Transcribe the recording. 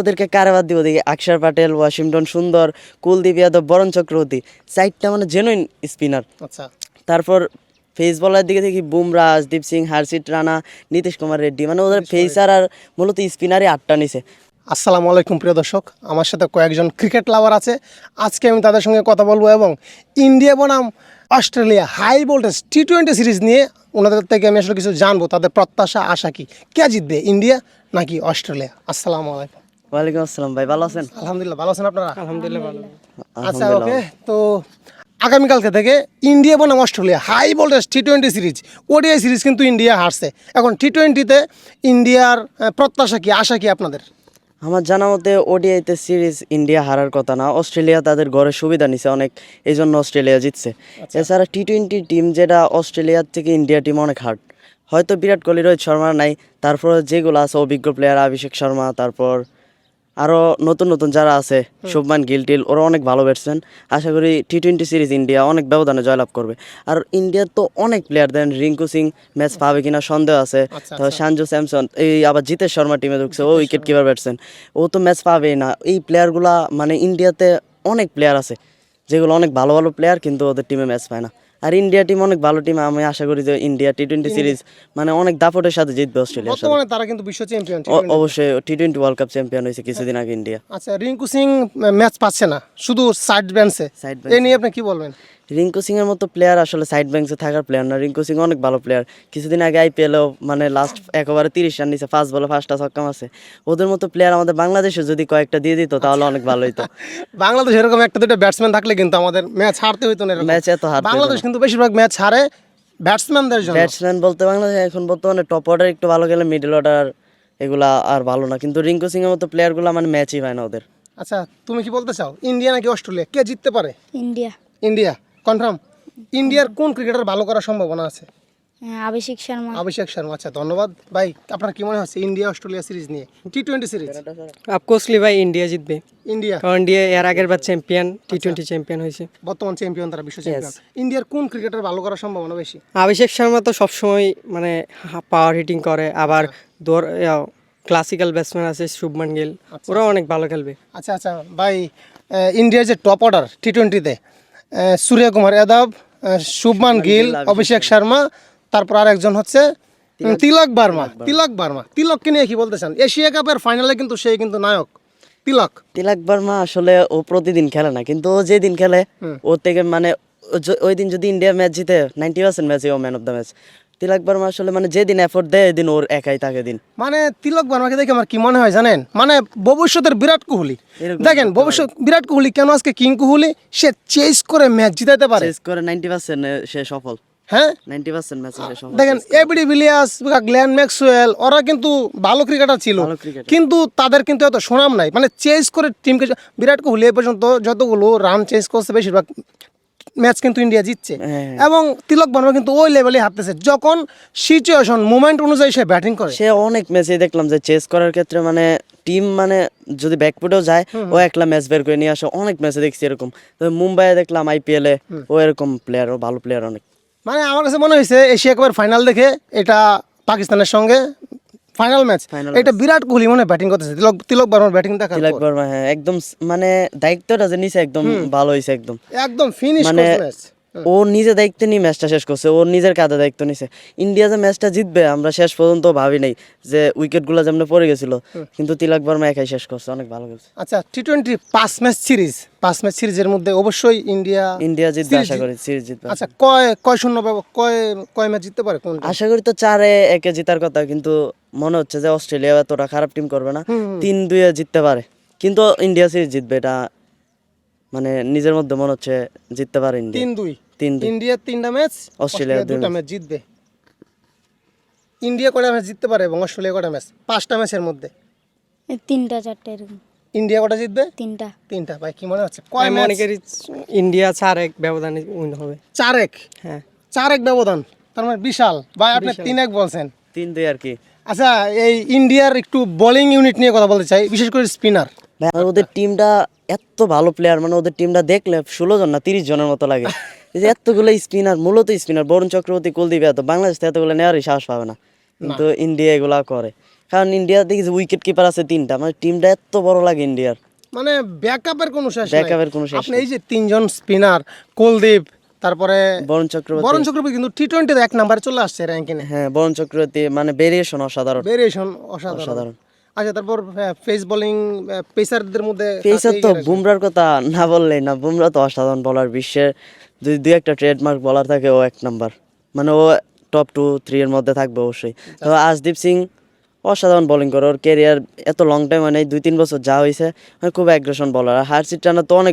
ওদেরকে কারে বাদ দিব দেখি। অক্ষর প্যাটেল ওয়াশিংটন সুন্দর কুলদীপ যাদব বরণ চক্রবর্তী। সাইডটা মানে জেনুইন স্পিনার আচ্ছা। তারপর ফেস বলার দিকে দেখি বুমরা দীপ সিং হার্ষিত রানা নীতিশ কুমার রেড্ডি। মানে ওদের ফেসার আর মূলত স্পিনারই আটটা নিছে। আসসালামু আলাইকুম প্রিয় দর্শক। আমার সাথে কয়েকজন ক্রিকেট লাভার আছে। আজকে আমি তাদের সঙ্গে কথা বলব এবং ইন্ডিয়া বনাম Australia high voltage T twenty series নিয়ে ওনাদের থেকে আমি আসলে কিছু জানব। তাদের প্রত্যাশা আশা কি? কে জিতবে ইন্ডিয়া নাকি অস্ট্রেলিয়া? আসসালামু আলাইকুম। ওয়ালাইকুম আসসালাম ভাই ভালো আছেন? আলহামদুলিল্লাহ ভালো আছেন আপনারা? আলহামদুলিল্লাহ ভালো। আচ্ছা ওকে তো আগামীকালকে থেকে ইন্ডিয়া বনাম Australia high voltage T twenty series ODI series কিন্তু ইন্ডিয়া হারছে। এখন টি টোয়েন্টিতে ইন্ডিয়ার প্রত্যাশা কি আশা কি আপনাদের? আমার জানা মতে ওডিআইতে সিরিজ ইন্ডিয়া হারার কথা না অস্ট্রেলিয়া তাদের ঘরে সুবিধা নিছে অনেক এই জন্য অস্ট্রেলিয়া জিতছে। এছাড়া টি টোয়েন্টি টিম যেটা অস্ট্রেলিয়ার থেকে ইন্ডিয়া টিম অনেক হার্ড হয়তো বিরাট কোহলি রোহিত শর্মা নাই তারপর যেগুলো আছে অভিজ্ঞ প্লেয়ার অভিষেক শর্মা তারপর আরও নতুন নতুন যারা আছে শুভমান গিল টিল ওরা অনেক ভালো ব্যাটসম্যান আশা করি টি টোয়েন্টি সিরিজ ইন্ডিয়া অনেক ব্যবধানে জয়লাভ করবে। আর ইন্ডিয়ার তো অনেক player then Rinku Singh match পাবে কিনা সন্দেহ আছে। আচ্ছা, তো সঞ্জু স্যামসন এই আবার জিতেশ শর্মা টিমে ঢুকছে ও উইকেট কিপার ব্যাটসম্যান ও তো ম্যাচ পাবেই না। এই প্লেয়ারগুলা মানে ইন্ডিয়াতে অনেক প্লেয়ার আছে যেগুলো অনেক ভালো ভালো প্লেয়ার কিন্তু ওদের টিমে ম্যাচ পায় না। আর ইন্ডিয়া টিম অনেক ভালো টিম আমি আশা করি যে ইন্ডিয়া টি টোয়েন্টি সিরিজ মানে অনেক দাপটের সাথে জিতবে অস্ট্রেলিয়া বর্তমানে তারা কিন্তু বিশ্ব চ্যাম্পিয়ন অবশ্যই T twenty world cup champion হয়েছে কিছুদিন আগে ইন্ডিয়া। আচ্ছা রিঙ্কু সিং ম্যাচ পাচ্ছে না শুধু সাইড ব্যান্সে সাইড এ নিয়ে আপনি কি বলবেন? রিঙ্কু সিং এর মতো প্লেয়ার আসলে সাইড ব্যাংকে থাকার প্লেয়ার না। রিঙ্কু সিং অনেক ভালো প্লেয়ার কিছুদিন আগে আইপিএলও মানে লাস্ট একেবারে তিরিশ রান নিছে ফার্স্ট বলে ফার্স্টটা ছক্কা মারছে ওদের মতো প্লেয়ার আমাদের বাংলাদেশে যদি কয়েকটা দিয়ে দিত তাহলে অনেক ভালো হতো বাংলাদেশ এরকম একটা দুটো ব্যাটসম্যান থাকলে কিন্তু আমাদের ম্যাচ হারতে হইতো না ম্যাচ এত হারতে হতো বাংলাদেশ কিন্তু বেশিরভাগ ম্যাচ হারে ব্যাটসম্যানদের জন্য। ব্যাটসম্যান বলতে বাংলাদেশে এখন বর্তমানে টপ অর্ডার একটু ভালো গেলে মিডল অর্ডার এগুলা আর ভালো না। কিন্তু রিঙ্কু সিং এর মতো প্লেয়ারগুলো মানে ম্যাচই হয় না ওদের। আচ্ছা তুমি কি বলতে চাও? ইন্ডিয়া নাকি অস্ট্রেলিয়া কে জিততে পারে? India India confirm? ইন্ডিয়ার কোন ক্রিকেটার ভালো করার সম্ভাবনা আছে? হ্যাঁ, অভিষেক শর্মা। অভিষেক শর্মা আচ্ছা ধন্যবাদ। ভাই আপনার কি মনে হচ্ছে ইন্ডিয়া অস্ট্রেলিয়া সিরিজ নিয়ে? টি টোয়েন্টি সিরিজ? অফকোর্সলি ভাই ইন্ডিয়া জিতবে। ইন্ডিয়া? কারণ ইন্ডিয়া এর আগের বার চ্যাম্পিয়ন টি টোয়েন্টি চ্যাম্পিয়ন হয়েছে। বর্তমান চ্যাম্পিয়ন তারা বিশ্ব চ্যাম্পিয়ন ইন্ডিয়ার কোন ক্রিকেটার ভালো করার সম্ভাবনা বেশি? অভিষেক শর্মা তো সবসময় মানে পাওয়ার হিটিং করে। আবার দৌড় ক্লাসিক্যাল ব্যাটসম্যান আছে শুভমান গিল। ওরা অনেক ভালো খেলবে। আচ্ছা আচ্ছা। ভাই ইন্ডিয়ার যে টপ অর্ডার টি টোয়েন্টিতে সূর্য কুমার যাদব শুভমান গিল অভিষেক শর্মা তারপর আর একজন হচ্ছে তিলক বার্মা তিলক বার্মা। তিলককে নিয়ে কি বলতেছেন চান? এশিয়া কাপের ফাইনালে কিন্তু সে কিন্তু নায়ক তিলক। তিলক বার্মা আসলে ও প্রতিদিন খেলে না কিন্তু ও যেদিন খেলে ও থেকে মানে ওই দিন যদি ইন্ডিয়া ম্যাচ জিতে নাইনটি পার্সেন্ট ম্যাচে ও man of the match Tilak Varma আসলে মানে যেদিন এফোর্ট দেয় এদিন ওর একাই থাকে দিন। মানে তিলক বার্মাকে দেখে আমার কি মনে হয় জানেন? মানে ভবিষ্যতের বিরাট কোহলি। দেখেন ভবিষ্যৎ বিরাট কোহলি কেন আজকে কিং কোহলি? সে চেস করে ম্যাচ জিতাতে পারে। শেষ করে নাইনটি পার্সেন্ট সে সফল। হ্যাঁ? নাইনটি পার্সেন্ট ম্যাচে সে সফল। দেখেন এবিডি ভিলিয়াস গ্ল্যান ম্যাক্সওয়েল ওরা কিন্তু ভালো ক্রিকেটার ছিল। কিন্তু তাদের কিন্তু এত সুনাম নাই। মানে চেস করে টিমকে বিরাট কোহলি এ পর্যন্ত যতগুলো রান চেস করছে বেশিরভাগ ম্যাচ কিন্তু ইন্ডিয়া জিতছে। হ্যাঁ। এবং তিলক বর্মা কিন্তু ওই লেভেলে হাঁটতেছে। যখন সিচুয়েশন মুভমেন্ট অনুযায়ী সে ব্যাটিং করে। সে অনেক ম্যাচে দেখলাম যে চেস করার ক্ষেত্রে মানে টিম মানে যদি ব্যাকফুটেও যায় ও একলা ম্যাচ বের করে নিয়ে আসে। অনেক ম্যাচে দেখছি এরকম। মুম্বাইয়ে দেখলাম আইপিএল এ ও এরকম প্লেয়ার ও ভালো প্লেয়ার অনেক। মানে আমার কাছে মনে হয়েছে এশিয়া কাপের ফাইনাল দেখে এটা পাকিস্তানের সঙ্গে ফাইনাল ম্যাচ এটা বিরাট কোহলি মানে ব্যাটিং করতেছে। তিলক তিলক বর্মার ব্যাটিং দেখা তিলক বর্মা হ্যাঁ একদম মানে দায়িত্বটা যে নিছে একদম ভালো হয়েছে একদম। একদম ফিনিশ মানে ম্যাচ ও নিজে দায়িত্ব নিয়ে ম্যাচটা শেষ করছে ওর নিজের কাঁধে দায়িত্ব নিছে। ইন্ডিয়া যে ম্যাচটা জিতবে আমরা শেষ পর্যন্ত ভাবি নাই যে উইকেটগুলো যেমন পড়ে গেছিল কিন্তু তিলক বর্মা একাই শেষ করছে অনেক ভালো খেলছে। আচ্ছা টি টোয়েন্টি পাঁচ ম্যাচ সিরিজ পাঁচ ম্যাচ সিরিজের মধ্যে অবশ্যই ইন্ডিয়া ইন্ডিয়া জিতবে আশা করি সিরিজ জিতবে। আচ্ছা কয় কয় শূন্য ব্যব- কয় কয় ম্যাচ জিততে পারে কোন আশা করি তো চারে একে জেতার কথা কিন্তু মনে হচ্ছে যে অস্ট্রেলিয়া এতটা খারাপ টিম করবে না। তিন দুইয়ে জিততে পারে কিন্তু ইন্ডিয়া সিরিজ জিতবে এটা মানে নিজের মধ্যে মনে হচ্ছে জিততে পারে ইন্ডিয়া। তিন দুই তিন ইন্ডিয়ার তিনটা ম্যাচ অস্ট্রেলিয়া দুটা ম্যাচ জিতবে। ইন্ডিয়া কটা ম্যাচ জিততে পারে এবং অস্ট্রেলিয়া কটা ম্যাচ? পাঁচটা ম্যাচের মধ্যে। তিনটা চারটা এরকম। ইন্ডিয়া কটা জিতবে? তিনটা। তিনটা ভাই কি মনে হচ্ছে? কয় ম্যাচ? মনে করি ইন্ডিয়া চার এক ব্যবধানে উইন হবে। চার এক হ্যাঁ। চার এক ব্যবধান? তার মানে বিশাল। ভাই আপনি তিন এক বলছেন। তিন দুই আর কি। আচ্ছা এই ইন্ডিয়ার একটু বোলিং ইউনিট নিয়ে কথা বলতে চাই বিশেষ করে স্পিনার আর ওদের টিমটা এত ভালো প্লেয়ার মানে ওদের টিমটা দেখলে ষোলো জন না তিরিশ জনের মতো লাগে। যে এতগুলো স্পিনার মূলত স্পিনার বরুণ চক্রবর্তী কুলদীপ এত বাংলাদেশ তো এতগুলো নেওয়ারই সাহস পাবে না। কিন্তু ইন্ডিয়া এগুলা করে। কারণ ইন্ডিয়া দেখি উইকেট কিপার আছে তিনটা মানে টিমটা এত বড় লাগে ইন্ডিয়ার মানে ব্যাকআপের কোনো শেষ এর কোনো শেষ আপনি এই যে তিনজন স্পিনার কুলদীপ তারপরে বরুণ চক্রবর্তী। বরুণ চক্রবর্তী কিন্তু টি টোয়েন্টিতে এক নাম্বারে চলে আসছে র্যাঙ্কিংয়ে হ্যাঁ বরুণ চক্রবর্তী মানে ভেরিয়েশন অসাধারণ। ভেরিয়েশন অসাধারণ। অসাধারণ। আচ্ছা তারপর পেস বোলিং পেসারদের মধ্যে পেসার তো বুমরার কথা না বললেই না বুমরা তো অসাধারণ বলার বিশ্বের যদি দুই একটা ট্রেডমার্ক বলার থাকে ও এক নাম্বার মানে ও টপ টু থ্রি এর মধ্যে থাকবে অবশ্যই। তো আজদীপ সিং অসাধারণ বোলিং করে ওর কেরিয়ার এত লং টাইম মানে দুই তিন বছর যা হয়েছে মানে খুব অ্যাগ্রেশন বলার আর হার্সিট টানা তো অনেক